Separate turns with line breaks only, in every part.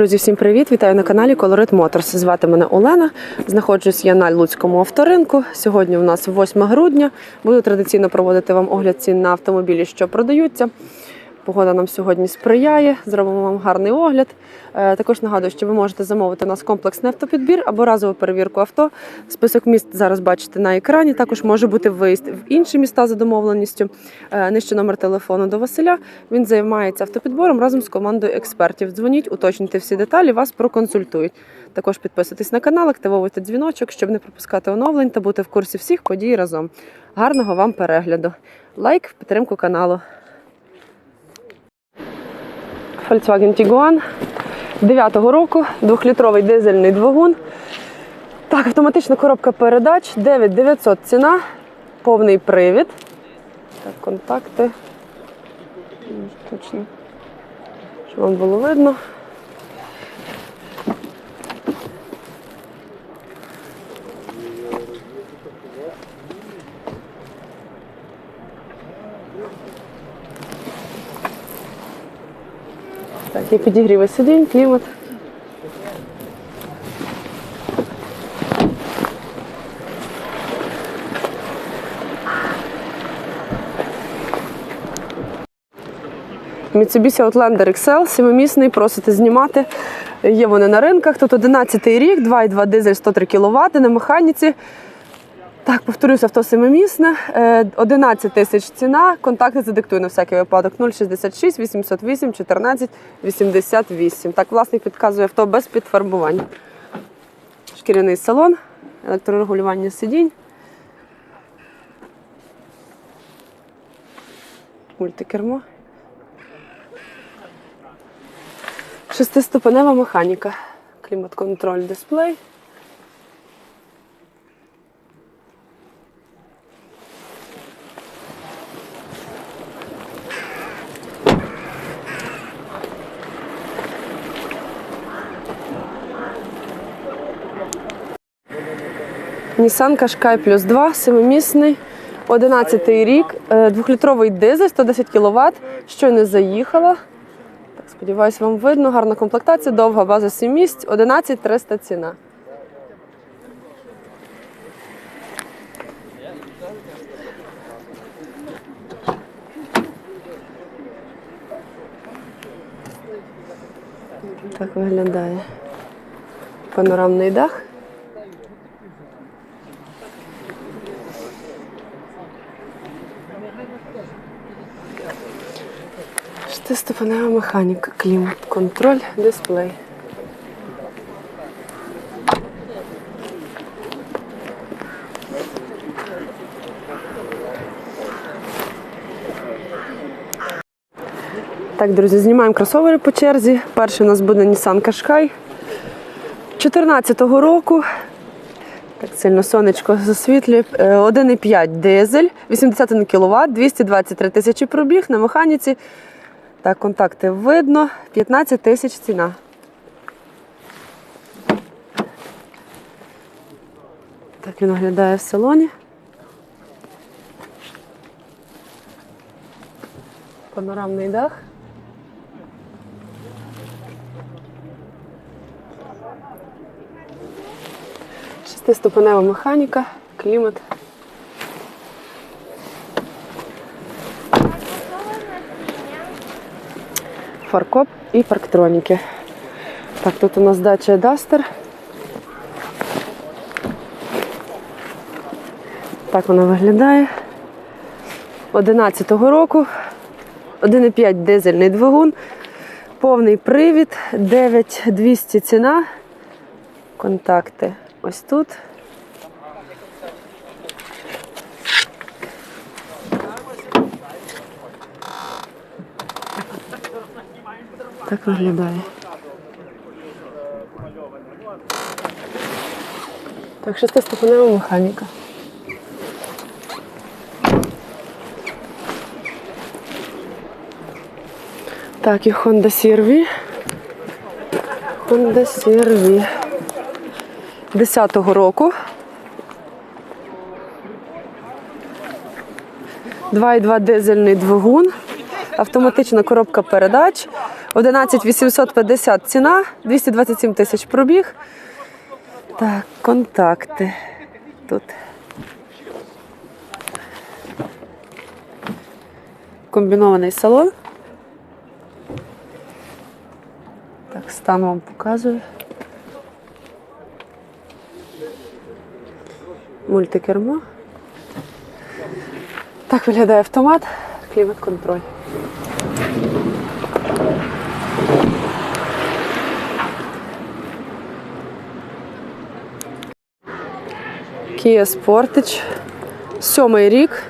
Друзі, всім привіт! Вітаю на каналі Colorit Motors. Звати мене Олена. Знаходжусь я на Луцькому авторинку. Сьогодні у нас 8 грудня. Буду традиційно проводити вам огляд цін на автомобілі, що продаються. Погода нам сьогодні сприяє. Зробимо вам гарний огляд. Е, Також нагадую, що ви можете замовити у нас комплексний автопідбір або разову перевірку авто. Список міст зараз бачите на екрані. Також може бути виїзд в інші міста за домовленістю. Е, Нижче номер телефону до Василя. Він займається автопідбором разом з командою експертів. Дзвоніть, уточнюйте всі деталі, вас проконсультують. Також підписуйтесь на канал, активовуйте дзвіночок, щоб не пропускати оновлень та бути в курсі всіх подій разом. Гарного вам перегляду! Лайк підтримку каналу. Volkswagen Tiguan 9-го року, двохлітровий дизельний двигун. Так, автоматична коробка передач, 9900 ціна, повний привід. Так, контакти. Точно. Щоб вам було видно. Так, є підігріви сидінь, клімат. Mitsubishi Outlander XL, сімимісний, просите знімати. Є вони на ринках. Тут 11 рік, 2,2 дизель 103 кВт на механіці. Так, повторюся, авто семимісне. Е, 11 тисяч ціна. Контакти задиктую на всякий випадок 066 808 14 88. Так, власник підказує авто без підфарбування. Шкіряний салон, електрорегулювання сидінь. Мультикермо. Шестиступенева механіка. Клімат-контроль дисплей. Nissan Qashqai плюс 2, семимісний, 11 рік, е, двохлітровий дизель, 110 кВт, щойно заїхала. Так, сподіваюсь, вам видно. Гарна комплектація, довга база 7 місць, 11 300 ціна. Так виглядає панорамний дах. Шестиступенева механіка, клімат, контроль, дисплей. Так, друзі, знімаємо кросовери по черзі. Перший у нас буде Nissan Qashqai 14-го року. Так сильно сонечко засвітлює. Е, 1,5 дизель, 81 кВт, 223 тисячі пробіг на механіці. Так, контакти видно. 15 тисяч ціна. Так він виглядає в салоні. Панорамний дах. Шестиступенева механіка, клімат. Фаркоп і парктроніки. Так, тут у нас дача Duster. Так вона виглядає. 11-го року. 1,5 дизельний двигун. Повний привід, 9200 ціна. Контакти ось тут. Так виглядає. Так, шестиступенева механіка. Так, і Honda CR-V. Honda CR-V. 10-го року. 2,2 дизельний двигун, автоматична коробка передач, 11 850 ціна, 227 тисяч пробіг. Так, контакти тут. Комбінований салон. Так, стан вам показую. Мультикермо. Так виглядає автомат, клімат-контроль. Kia Sportage. Сьомий рік.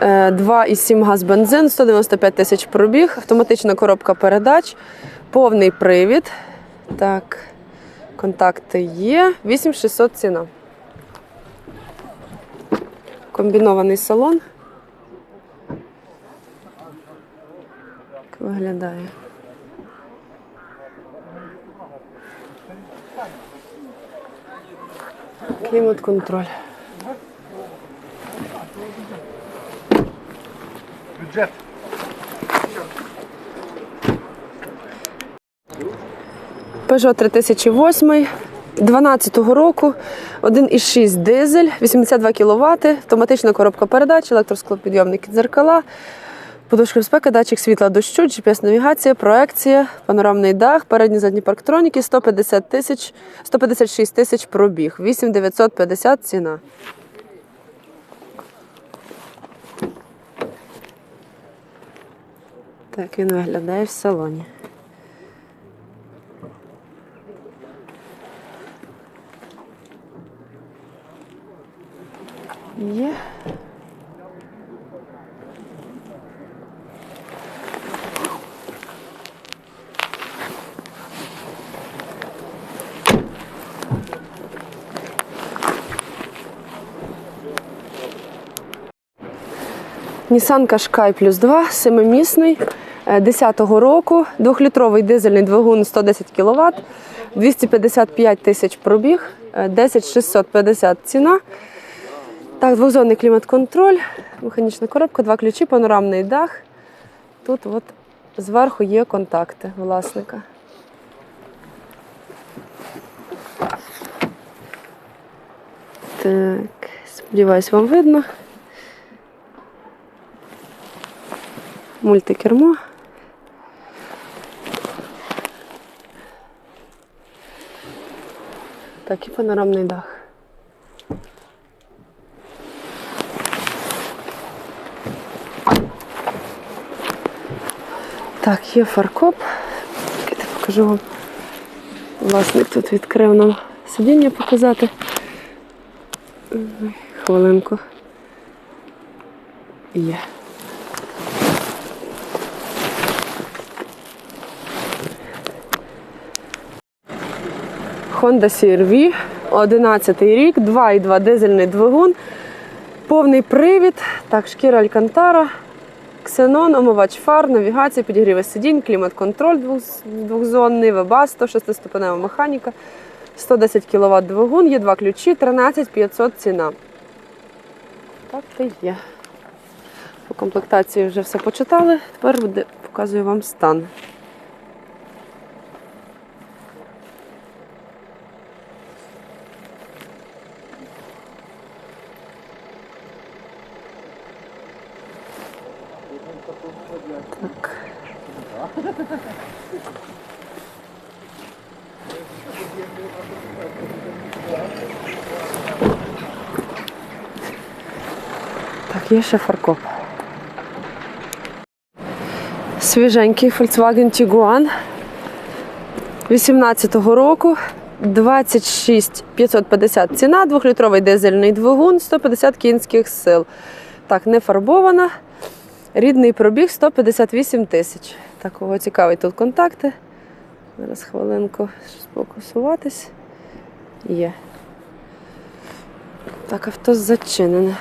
Е, 2,7 газ бензин, 195 тисяч пробіг, автоматична коробка передач, повний привід. Так, контакти є. 8600 ціна. Комбінований салон. Так виглядає. Клімат-контроль.
Бюджет.
Peugeot 3008 12-го року, 1,6 дизель, 82 кВт, автоматична коробка передач, електросклопідйомники дзеркала, подушка безпеки, датчик світла дощу, GPS-навігація, проекція, панорамний дах, передні задні парктроніки, 150 тисяч, 156 тисяч пробіг, 8950 ціна. Так він виглядає в салоні. Є. Nissan Qashqai плюс 2, семимісний, е, 10-го року, двохлітровий дизельний двигун 110 кВт, 255 тисяч пробіг, е, 10 650 ціна. Так, двохзонний клімат-контроль, механічна коробка, два ключі, панорамний дах. Тут от зверху є контакти власника. Так, сподіваюсь, вам видно. Мультикермо. Так, і панорамний дах. Так, є фаркоп. Я покажу вам. Власник тут відкрив нам сидіння показати. Хвилинку. Є. Honda CR-V, 11 рік, 2,2 дизельний двигун, повний привід, так, шкіра Алькантара, ксенон, омивач фар, навігація, підігріви сидінь, клімат-контроль двохзонний, вебасто, 6-ступенева механіка, 110 кВт двигун, є два ключі, 13 500 ціна. Так то є. По комплектації вже все почитали. Тепер показую вам стан. Є ще фаркоп. Свіженький Volkswagen Tiguan 18-го року. 26 550 ціна, двохлітровий дизельний двигун, 150 кінських сил. Так, не фарбована. Рідний пробіг 158 тисяч. Так, кого цікавить тут контакти. Зараз хвилинку сфокусуватись. Є. Так, авто зачинене.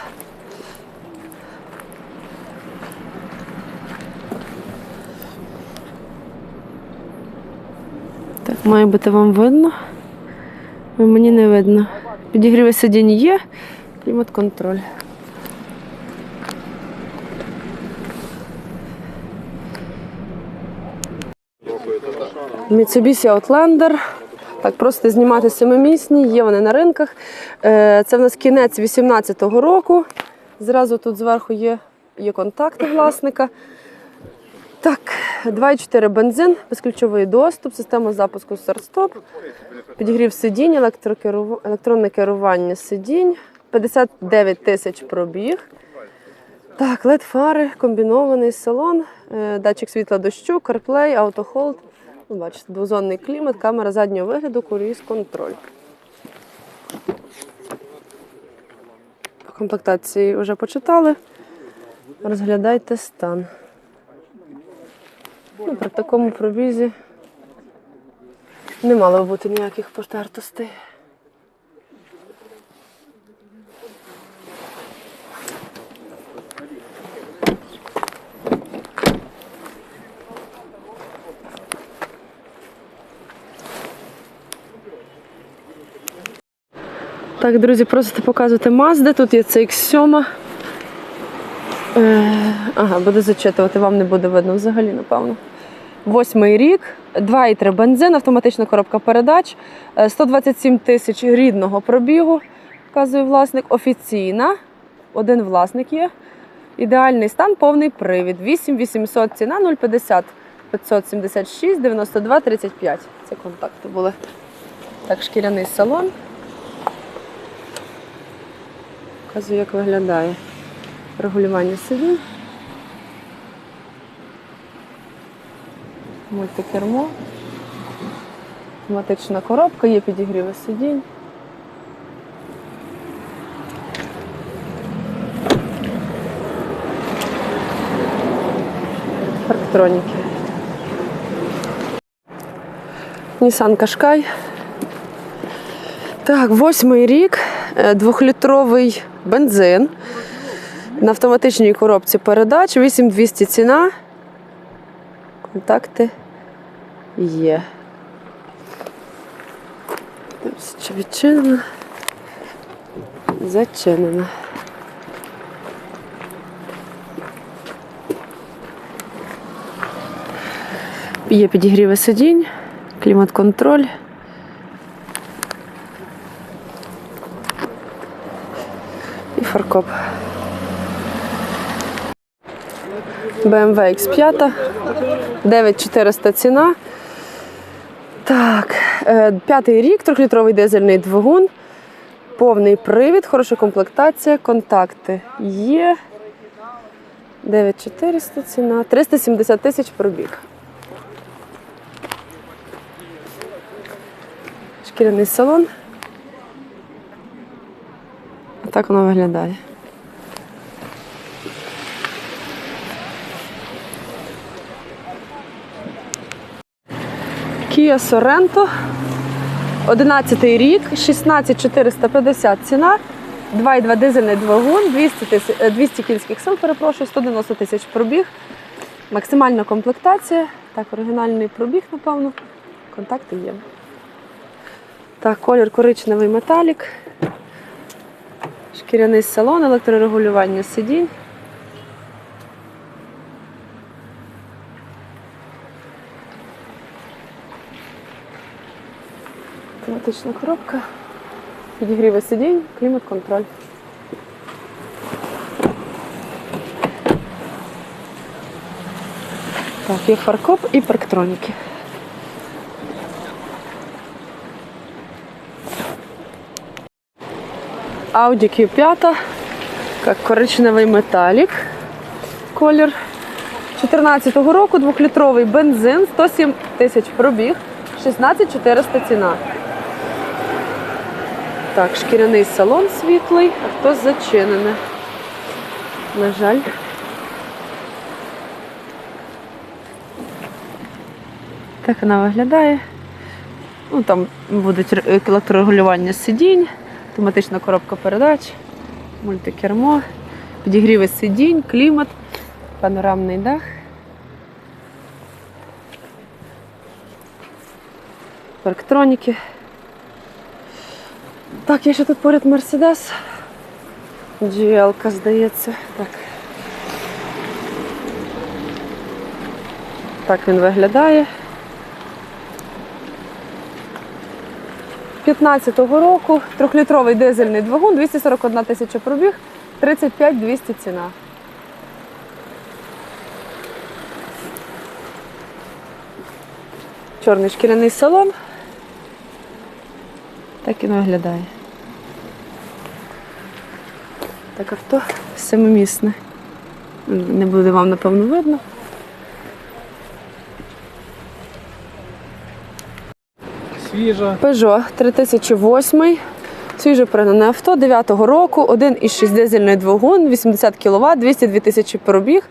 Має бути вам видно. А Мені не видно. Підігріви сидінь є, клімат-контроль. Mitsubishi Outlander. Так, просто знімати семимісні, є вони на ринках. Е, Це в нас кінець 18-го року. Зразу тут зверху є, є контакти власника. Так, 2,4 бензин, безключовий доступ, система запуску старт-стоп, підігрів сидінь, електрокеру... електронне керування сидінь, 59 тисяч пробіг. Так, led фари, комбінований салон, е, датчик світла дощу, CarPlay, AutoHold. Ну, бачите, двозонний клімат, камера заднього вигляду, круїз контроль. По комплектації вже почитали. Розглядайте стан. Ну, при такому пробізі не мало бути ніяких потертостей. Так, друзі, просите показувати Mazda. Тут є CX-7. Е, ага, буду зачитувати, вам не буде видно взагалі, напевно. Восьмий рік, 2,3 бензин, автоматична коробка передач, е, 127 тисяч рідного пробігу, вказує власник. Офіційна, один власник є. Ідеальний стан, повний привід. 8800 ціна, 050 576 92 35. Це контакти були. Так, шкіряний салон. Показую, як виглядає регулювання сидінь. Мультикермо. Автоматична коробка, є підігріви сидінь. Парктроніки. Nissan Qashqai. Так, восьмий рік, е, двохлітровий бензин на автоматичній коробці передач, 8200 ціна. Контакти є. Чи відчинена? Зачинена. Є підігріви сидінь, клімат-контроль. І фаркоп. BMW X5, 9400 ціна. Так, е, п'ятий рік, трьохлітровий дизельний двигун, повний привід, хороша комплектація, контакти є. 9400 ціна, 370 тисяч пробіг. Шкіряний салон. Так воно виглядає. Kia Sorento. 11 рік, 16450 ціна, 2,2 дизельний двигун, 200, тисяч, е, 200 кінських сил, перепрошую, 190 тисяч пробіг. Максимальна комплектація. Так, оригінальний пробіг, напевно. Контакти є. Так, колір коричневий металік. Шкіряний салон, електрорегулювання сидінь. Автоматична коробка, підігріви сидінь, клімат-контроль. Так, є фаркоп і парктроніки. Audi Q5, як коричневий металік. Колір 14-го року, двохлітровий бензин, 107 тисяч пробіг, 16400 ціна. Так, шкіряний салон світлий, авто зачинене. На жаль. Так вона виглядає. Ну, там будуть ре- електрорегулювання сидінь, автоматична коробка передач, мультикермо, підігріви сидінь, клімат, панорамний дах. Парктроніки. Так, є ще тут поряд Мерседес. GL, здається. Так. Так він виглядає. 15-го року, трьохлітровий дизельний двигун, 241 тисяча пробіг, 35 200 ціна. Чорний шкіряний салон. Так і виглядає. Так авто семимісне. Не буде вам, напевно, видно.
Свіжа.
Peugeot 3008. Свіже пригнане авто 9-го року, 1,6 дизельний двигун, 80 кВт, 202 тисячі пробіг.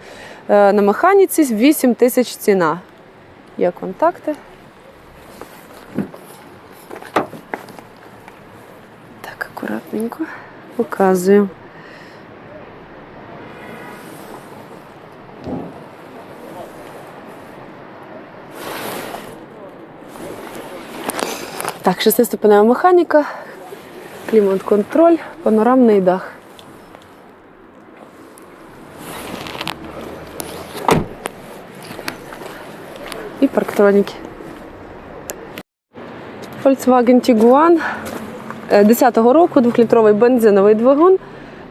Е, На механіці 8 тисяч ціна. Є контакти. Так, акуратненько показую. Так, шестиступенева механіка, клімат-контроль, панорамний дах. І парктроніки. Volkswagen Tiguan е, 10-го року, 2-літровий бензиновий двигун,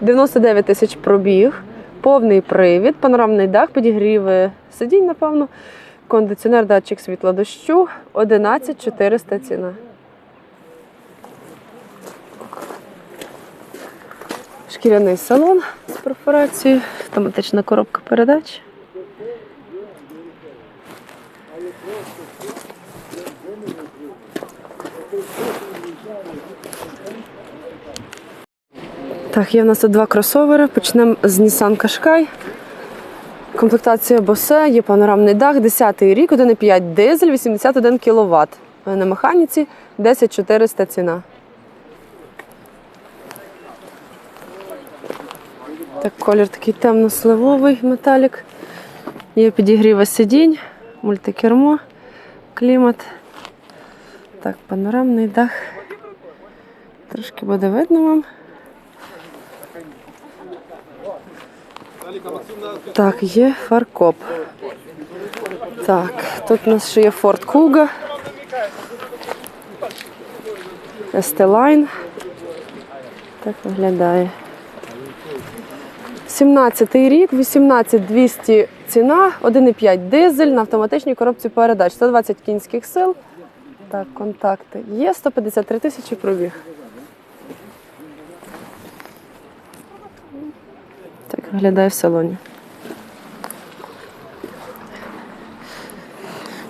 99 тисяч пробіг, повний привід, панорамний дах, підігріви сидінь, напевно, кондиціонер, датчик світла дощу, 11 400 ціна. Шкіряний салон з перфорацією, автоматична коробка передач. Так, є в нас тут два кросовери. Почнемо з Nissan Qashqai. Комплектація Bose, є панорамний дах, 10-й рік, 1,5 дизель, 81 кВт. На механіці 10400 ціна. Так, колір такий темно-сливовий металік. Є підігріва сидінь, мультикермо, клімат. Так, панорамний дах. Трошки буде видно вам. Так, є фаркоп. Так, тут у нас ще є Ford Kuga. Естелайн. Так виглядає. 17-й рік, 18200 ціна, 1,5 дизель на автоматичній коробці передач, 120 кінських сил. Так, контакти. Є 153 тисячі пробіг. Так виглядає в салоні.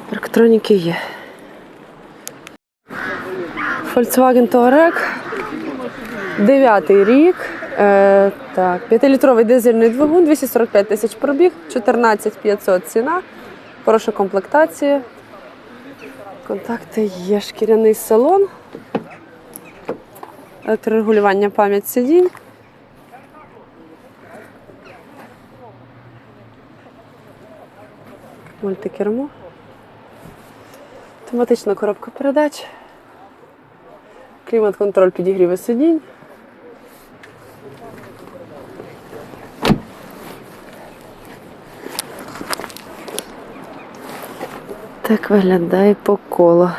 Парктроніки є. Volkswagen Touareg. Дев'ятий рік. Е, так, 5-літровий дизельний двигун, 245 тисяч пробіг, 14 500 ціна. Хороша комплектація. Контакти є шкіряний салон. Електрорегулювання пам'ять сидінь. Мультикермо. Автоматична коробка передач. Клімат-контроль підігріве сидінь. Так виглядає по колу.